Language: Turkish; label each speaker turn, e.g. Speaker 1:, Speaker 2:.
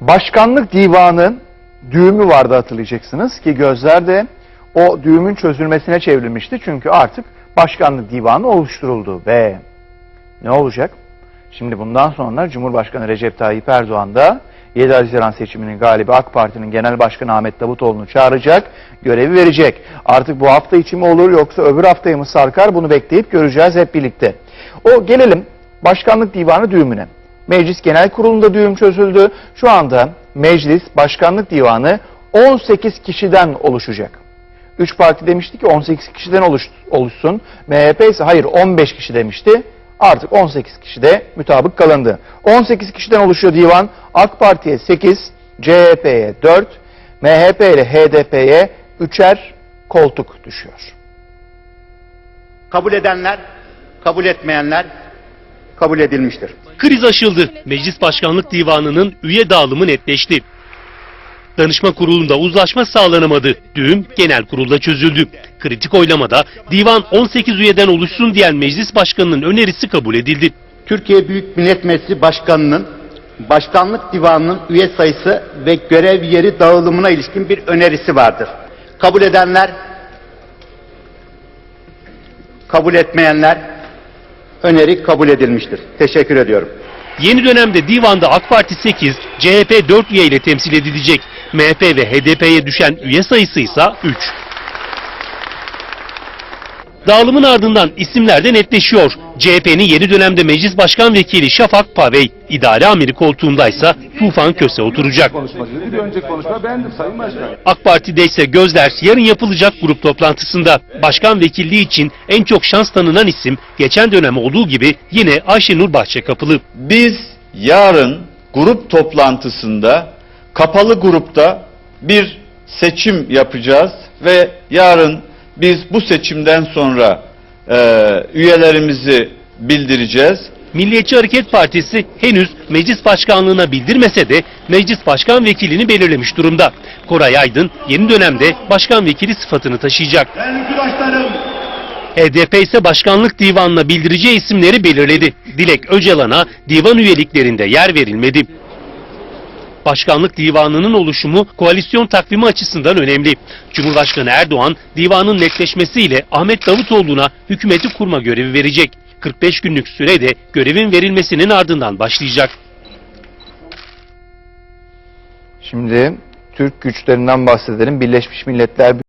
Speaker 1: Başkanlık divanın düğümü vardı hatırlayacaksınız ki gözler de o düğümün çözülmesine çevrilmişti. Çünkü artık başkanlık divanı oluşturuldu ve ne olacak? Şimdi bundan sonra Cumhurbaşkanı Recep Tayyip Erdoğan da 7 Haziran seçiminin galibi AK Parti'nin Genel Başkanı Ahmet Davutoğlu'nu çağıracak, görevi verecek. Artık bu hafta içi mi olur yoksa öbür haftaya mı sarkar bunu bekleyip göreceğiz hep birlikte. O gelelim Başkanlık Divanı düğümüne. Meclis Genel Kurulu'nda düğüm çözüldü. Şu anda Meclis Başkanlık Divanı 18 kişiden oluşacak. 3 parti demişti ki 18 kişiden oluş, oluşsun. MHP ise hayır 15 kişi demişti. Artık 18 kişi de mütabık kalındı. 18 kişiden oluşuyor divan. AK Parti'ye 8, CHP'ye 4, MHP ile HDP'ye 3'er koltuk düşüyor.
Speaker 2: Kabul edenler, kabul etmeyenler kabul edilmiştir.
Speaker 3: Kriz aşıldı. Meclis Başkanlık Divanı'nın üye dağılımı netleşti. Danışma kurulunda uzlaşma sağlanamadı. Düğüm genel kurulda çözüldü. Kritik oylamada divan 18 üyeden oluşsun diyen meclis başkanının önerisi kabul edildi.
Speaker 2: Türkiye Büyük Millet Meclisi Başkanı'nın Başkanlık Divanı'nın üye sayısı ve görev yeri dağılımına ilişkin bir önerisi vardır. Kabul edenler, kabul etmeyenler öneri kabul edilmiştir. Teşekkür ediyorum.
Speaker 3: Yeni dönemde divanda AK Parti 8, CHP 4 üye ile temsil edilecek. MHP ve HDP'ye düşen üye sayısı ise 3. Dağılımın ardından isimler de netleşiyor. CHP'nin yeni dönemde Meclis Başkan Vekili Şafak Pavey, idare amiri koltuğundaysa Tufan Köse oturacak. AK Parti'de ise gözler yarın yapılacak grup toplantısında. Başkan vekilliği için en çok şans tanınan isim geçen dönem olduğu gibi yine Ayşenur Bahçekapılı.
Speaker 4: Biz yarın grup toplantısında kapalı grupta bir seçim yapacağız ve yarın biz bu seçimden sonra üyelerimizi bildireceğiz.
Speaker 3: Milliyetçi Hareket Partisi henüz meclis başkanlığına bildirmese de meclis başkan vekilini belirlemiş durumda. Koray Aydın yeni dönemde başkan vekili sıfatını taşıyacak. HDP ise başkanlık divanına bildireceği isimleri belirledi. Dilek Öcalan'a divan üyeliklerinde yer verilmedi. Başkanlık divanının oluşumu koalisyon takvimi açısından önemli. Cumhurbaşkanı Erdoğan divanın netleşmesiyle Ahmet Davutoğlu'na hükümeti kurma görevi verecek. 45 günlük sürede görevin verilmesinin ardından başlayacak.
Speaker 1: Şimdi Türk güçlerinden bahsedelim. Birleşmiş Milletler